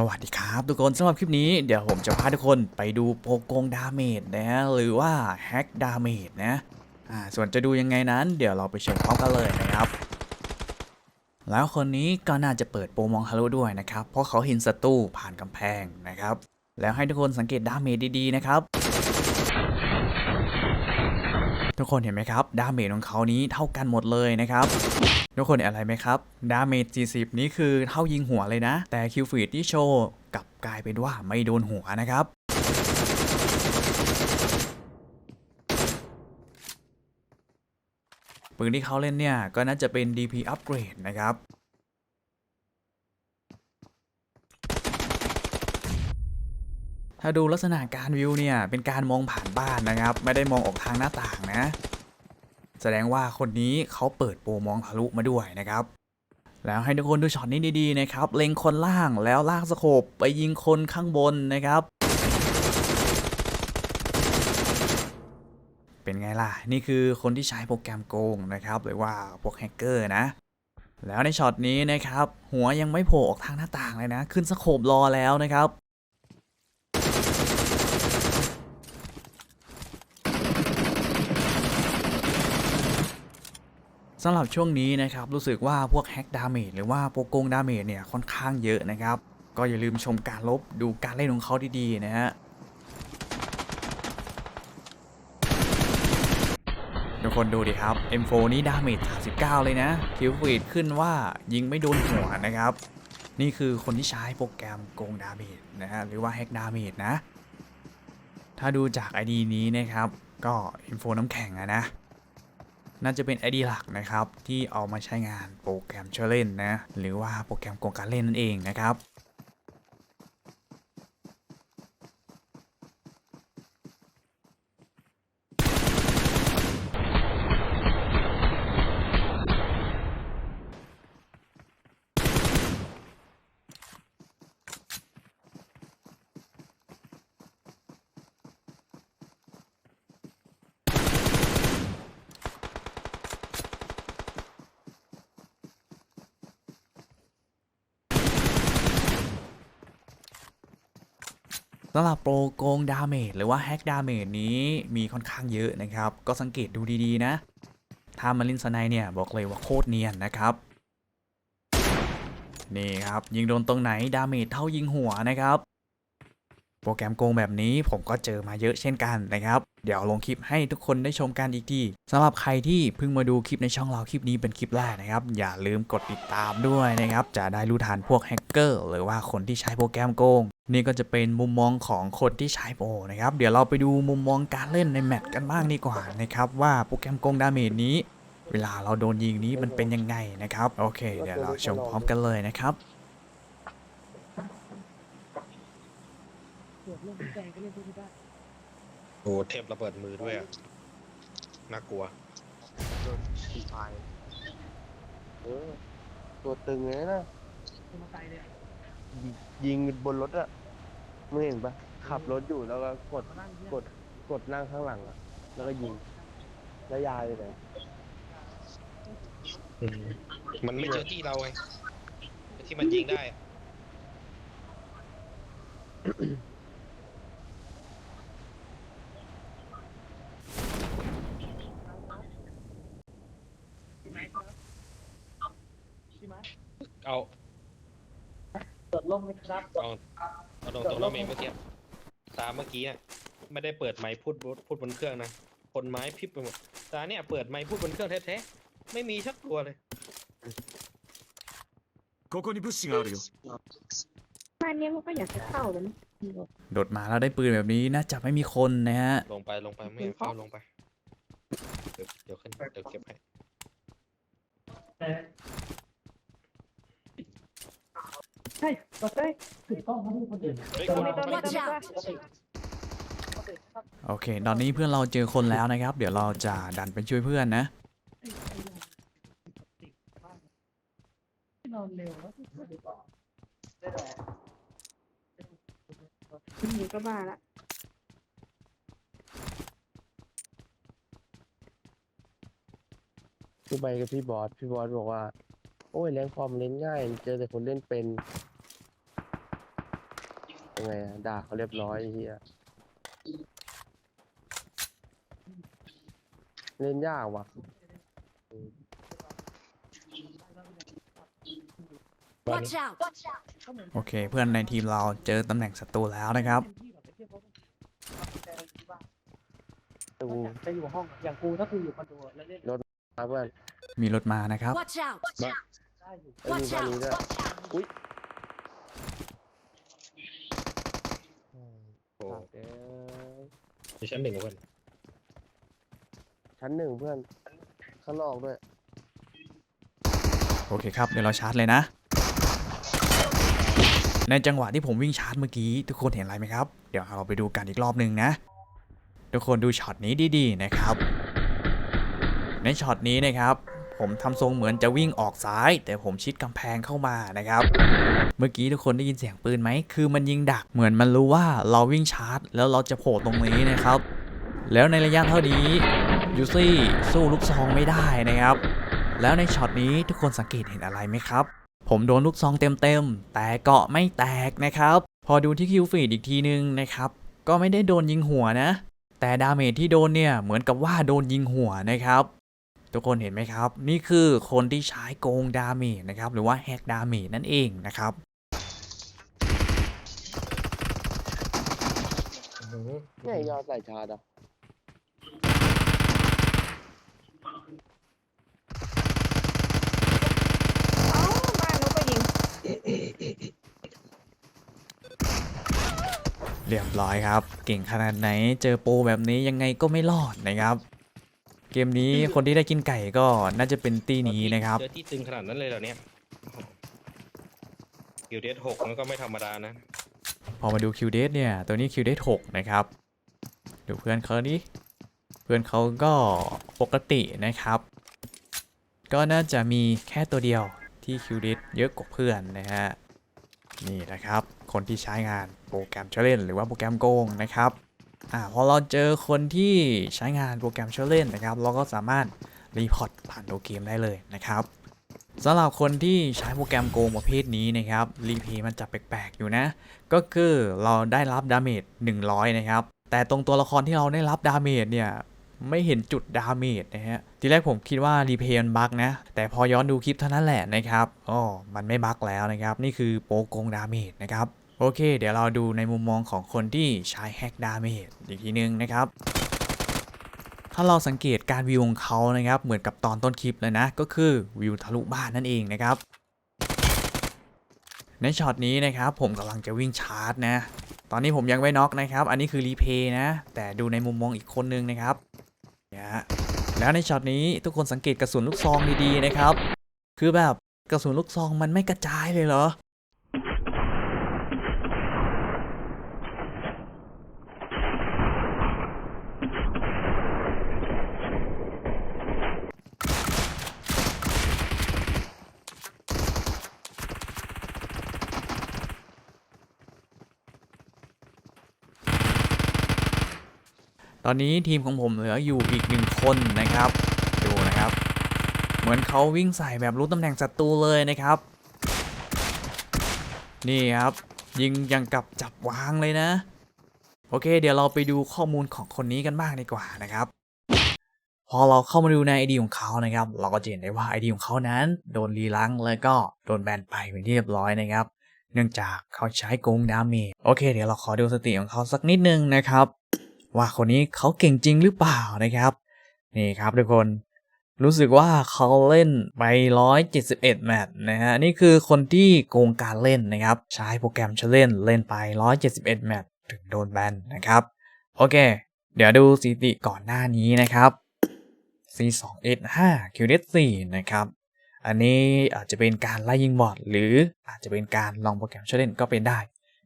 สวัสดีครับ ทุกคนสำหรับคลิปนี้เดี๋ยวผมจะพาทุกคนไปดูโปโกงดาเมจนะ หรือว่าแฮกดาเมจนะอ่าส่วนจะดูยังไงนั้น เดี๋ยวเราไปชมพร้อมกันเลยนะครับ แล้วคนนี้ก็น่าจะเปิดโปรมองฮัลโลด้วยนะครับ เพราะเขาเห็นศัตรูผ่านกำแพงนะครับ แล้วให้ทุกคนสังเกตดาเมจดีๆนะครับ ทุกคนเห็นไหมครับ ดาเมจของเขานี้เท่ากันหมดเลยนะครับ ทุกคนเห็นอะไรไหมครับ ดาเมจ 40 นี้คือเท่ายิงหัวเลยนะ แต่คิวฟีดที่โชว์กลับกลายเป็นว่าไม่โดนหัวนะครับปืนที่เขาเล่นเนี่ย ก็น่าจะเป็น DP upgrade นะครับ ถ้าดูลักษณะการวิวเนี่ย เป็นการมองผ่านบ้านนะครับ ไม่ได้มองออกทางหน้าต่างนะ แสดงว่าคนนี้เขาเปิดโปรมองทะลุมาด้วยนะครับ แล้วให้ทุกคนดูช็อตนี้ดีๆนะครับ เล็งคนล่างแล้วลากสโคปไปยิงคนข้างบนนะครับ เป็นไงล่ะ นี่คือคนที่ใช้โปรแกรมโกงนะครับ หรือว่าพวกแฮกเกอร์นะแล้วในช็อตนี้นะครับ หัวยังไม่โผล่ออกทางหน้าต่างเลยนะ ขึ้นสโคปรอแล้วนะครับ สำหรับช่วงนี้นะครับรู้สึกว่าพวกแฮกดาเมจหรือว่าโปรโกงดาเมจเนี่ยค่อนข้างเยอะนะครับ ก็อย่าลืมชมการลบดูการเล่นของเขาดีๆนะฮะทุกคนดูดิครับ M4 นี้ดาเมจ39 เลยนะคิวฟีดขึ้นว่ายิงไม่โดนหัวนะครับ นี่คือคนที่ใช้โปรแกรมโกงดาเมจนะฮะหรือว่าแฮกดาเมจนะ ถ้าดูจาก ID นี้นะครับ ก็ M4 น้ำแข็งอะนะ น่าจะเป็น ID หลักนะครับที่เอามาใช้งานโปรแกรมช่วยเล่นนะหรือว่าโปรแกรมโกงการเล่นนั่นเองนะครับ สำหรับโปรโกงดาเมจหรือว่าแฮกดาเมจนี้มีค่อนข้างเยอะนะครับ ก็สังเกตดูดีๆนะ ถ้ามาลินสไนเนี่ยบอกเลยว่าโคตรเนียนนะครับ นี่ครับ ยิงโดนตรงไหนดาเมจเท่ายิงหัวนะครับ โปรแกรมโกงแบบนี้ผมก็เจอมาเยอะเช่นกันนะครับ เดี๋ยวลงคลิปให้ทุกคนได้ชมกันอีกทีสำหรับใครที่เพิ่งมาดูคลิปในช่องเราคลิปนี้เป็นคลิปแรกนะครับ อย่าลืมกดติดตามด้วยนะครับ จะได้รู้ทันพวกแฮกเกอร์หรือว่าคนที่ใช้โปรแกรมโกง นี่ก็จะเป็นมุมมองของคนที่ใช้โปรนะครับ เดี๋ยวเราไปดูมุมมองการเล่นในแมตช์กันบ้างดีกว่านะครับว่าโปรแกรมโกงดาเมจนี้ เวลาเราโดนยิงนี้มันเป็นยังไงนะครับ โอเค เดี๋ยวเราชมพร้อมกันเลยนะครับโอ้เทพระเบิดมือด้วยอะน่ากลัวโดนทีไฟเออตัวตึงเลยนะ ยิยิงบนรถอะ มึงเห็นปะขับรถอยู่แล้วก็กดกดกดนั่งข้างหลังอะแล้วก็ยิงแล้วยายไปไหนมันไม่เจอที่เราไงที่มันยิงได้อะเอา ตรวจลมไหมครับ เอา เอาตรงตรงๆแล้วเมย์เมื่อกี้ตามเมื่อกี้อ่ะไม่ได้เปิดไมค์พูดพูดบนเครื่องนะ คนไม้พริบไปหมดตาเนี่ยเปิดไมค์พูดบนเครื่องแท้ๆ ไม่มีชักตัวเลย ここに物資があるよ บ้านเนี้ยมันก็อยากจะเข้าเลยนะ โดดมาแล้วได้ปืนแบบนี้น่าจะไม่มีคนนะฮะ ลงไปลงไปไม่อยากเข้าลงไป เดี๋ยวเดี๋ยวขึ้นเดี๋ยวเก็บให้ ใช่ก็ได้ถูกต้องเขาพูดคนอื่นเฮ้ยไม่คนต้องไม่ต้อง Watch ไม่ out ต้องโอเค ตอนนี้เพื่อนเราเจอคนแล้วนะครับ เดี๋ยวเราจะดันไปช่วยเพื่อนนะ นอนเร็วแล้วนี่ก็บ้าละพี่ไปกับพี่บอส พี่บอสบอกว่า โอ้ยแรงฟอร์มเล่นง่าย เจอแต่คนเล่นเป็น ยังไงอะด่าเขาเรียบร้อยไอ้เฮียเล่นยากว่ะ Watch out! โอเค เพื่อนในทีมเราเจอตำแหน่งศัตรูแล้วนะครับแต่กูจะอยู่ห้องอย่างกูถ้ากูอยู่คอนโดแล้วเล่นมาเพื่อนมีรถมานะครับ Watch out! ได้อยู่ ไอ้ดู Watch บ้าน out! นี้ด้วยอุ้ย โอ้เอ้ยดิชั้นหนึ่งเพื่อนชั้นหนึ่งเพื่อน ข้างนอกด้วย โอเคครับ เดี๋ยวเราชาร์จเลยนะ ในจังหวะที่ผมวิ่งชาร์จเมื่อกี้ ทุกคนเห็นอะไรไหมครับ เดี๋ยวเราไปดูกันอีกรอบหนึ่งนะ ทุกคนดูช็อตนี้ดีๆนะครับ ในช็อตนี้นะครับ ผมทำทรงเหมือนจะวิ่งออกซ้าย แต่ผมชิดกำแพงเข้ามานะครับ เมื่อกี้ทุกคนได้ยินเสียงปืนไหม คือมันยิงดักเหมือนมันรู้ว่าเราวิ่งชาร์จ แล้วเราจะโผล่ตรงนี้นะครับ แล้วในระยะเท่านี้ยูซี่สู้ลูกซองไม่ได้นะครับ แล้วในช็อตนี้ทุกคนสังเกตเห็นอะไรไหมครับ ผมโดนลูกซองเต็มๆ แต่เกาะไม่แตกนะครับ พอดูที่คิวฟีดอีกทีนึงนะครับ ก็ไม่ได้โดนยิงหัวนะ แต่ดาเมจที่โดนเนี่ยเหมือนกับว่าโดนยิงหัวนะครับ ทุกคนเห็นไหมครับ นี่คือคนที่ใช้โกงดาเมจนะครับ หรือว่าแฮกดาเมจนั่นเองนะครับเนี่ยยอดใส่ชาร์ดอะเอ้าบ้านนกก็ยิงเรียบร้อยครับ เก่งขนาดไหน เจอโปรแบบนี้ยังไงก็ไม่รอดนะครับ เกมนี้คนที่ได้กินไก่ก็น่าจะเป็นตีนี้นะครับ เจอที่ตึงขนาดนั้นเลยเหรอเนี่ยกิลเดสหกมันก็ไม่ธรรมดานะ พอมาดูคิวเดสเนี่ย ตัวนี้คิวเดสหกนะครับ ดูเพื่อนเขาดิเพื่อนเขาก็ปกตินะครับ ก็น่าจะมีแค่ตัวเดียวที่คิวเดสเยอะกว่าเพื่อนนะฮะนี่นะครับ คนที่ใช้งานโปรแกรมเชลเลนหรือว่าโปรแกรมโกงนะครับ อ่าพอเราเจอคนที่ใช้งานโปรแกรมเชลเล่นนะครับ เราก็สามารถรีพอร์ตผ่านตัวเกมได้เลยนะครับสำหรับคนที่ใช้โปรแกรมโกงประเภทนี้นะครับรีเพย์มันจะแปลกๆอยู่นะ ก็คือเราได้รับดาเมจ100 นะครับ แต่ตรงตัวละครที่เราได้รับดาเมจเนี่ยไม่เห็นจุดดาเมจนะฮะ ทีแรกผมคิดว่ารีเพย์มันบั๊กนะ แต่พอย้อนดูคลิปเท่านั้นแหละนะครับอ๋อมันไม่บั๊กแล้วนะครับ นี่คือโปโกงดาเมจนะครับ โอเค เดี๋ยวเราดูในมุมมองของคนที่ใช้แฮกดาเมจอีกทีนึงนะครับ ถ้าเราสังเกตการวิวของเขานะครับ เหมือนกับตอนต้นคลิปเลยนะ ก็คือวิวทะลุบ้านนั่นเองนะครับ ในช็อตนี้นะครับผมกำลังจะวิ่งชาร์จนะ ตอนนี้ผมยังไม่น็อกนะครับ อันนี้คือรีเพย์นะ แต่ดูในมุมมองอีกคนนึงนะครับเนี่ยฮะแล้วในช็อตนี้ทุกคนสังเกตกระสุนลูกซองดีๆนะครับ คือแบบกระสุนลูกซองมันไม่กระจายเลยเหรอ อนนี้ทีมของผมเหลืออยู่อีกหนึ่งคนนะครับดูนะครับ เหมือนเขาวิ่งใส่แบบรู้ตำแหน่งศัตรูเลยนะครับ นี่ครับ ยิงยังกับจับวางเลยนะ โอเค เดี๋ยวเราไปดูข้อมูลของคนนี้กันบ้างดีกว่านะครับ พอเราเข้ามาดูในไอดีของเขานะครับ เราก็จะเห็นได้ว่าไอดีของเขานั้น โดนรีลังแล้วก็โดนแบนไปเป็นที่เรียบร้อยนะครับ เนื่องจากเขาใช้โกงดาเมจโอเค เดี๋ยวเราขอดูสติของเขาสักนิดนึงนะครับ ว่าคนนี้เขาเก่งจริงหรือเปล่านะครับ นี่ครับทุกคนรู้สึกว่าเขาเล่นไป 171 แมตช์นะฮะ นี่คือคนที่โกงการเล่นนะครับ ใช้โปรแกรมเชลเล่นเล่นไป 171 แมตช์ถึงโดนแบนนะครับ โอเค เดี๋ยวดูสถิติก่อนหน้านี้นะครับ C2S5 QD4 นะครับ อันนี้อาจจะเป็นการไล่ยิงบอทหรืออาจจะเป็นการลองโปรแกรมเชลเล่นก็เป็นได้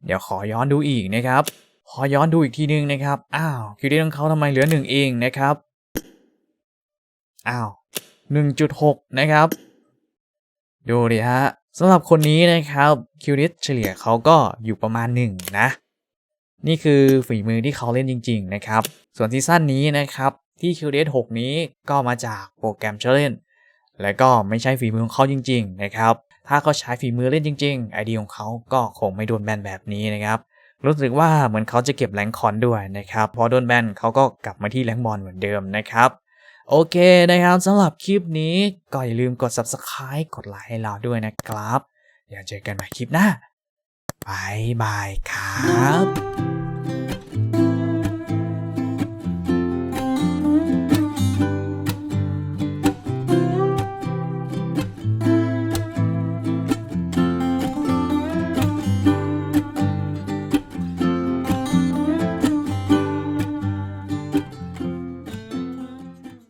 เดี๋ยวขอย้อนดูอีกนะครับ พอย้อนดูอีกทีนึงนะครับ อ้าวคิวดีของเขาทำไมเหลือหนึ่งเองนะครับ อ้าว1.6นะครับ ดูดิฮะสำหรับคนนี้นะครับคิวดิเฉลี่ยเขาก็อยู่ประมาณ1นะ นี่คือฝีมือที่เขาเล่นจริง ๆ นะครับ ส่วนซีซั่นนี้นะครับที่คิวดิ6นี้ก็มาจากโปรแกรมเชลเลนและก็ไม่ใช่ฝีมือของเขาจริง ๆ นะครับ ถ้าเขาใช้ฝีมือเล่นจริง ๆ ไอเดียของเขาก็คงไม่โดนแบนแบบนี้นะครับ รู้สึกว่าเหมือนเขาจะเก็บแรงคอนด้วยนะครับพอโดนแบนเขาก็กลับมาที่แรงบอลเหมือนเดิมนะครับ โอเคนะครับสำหรับคลิปนี้ก็อย่าลืมกด subscribe กดไลค์ให้เราด้วยนะครับเดี๋ยวเจอกันใหม่คลิปหน้าบายบายครับ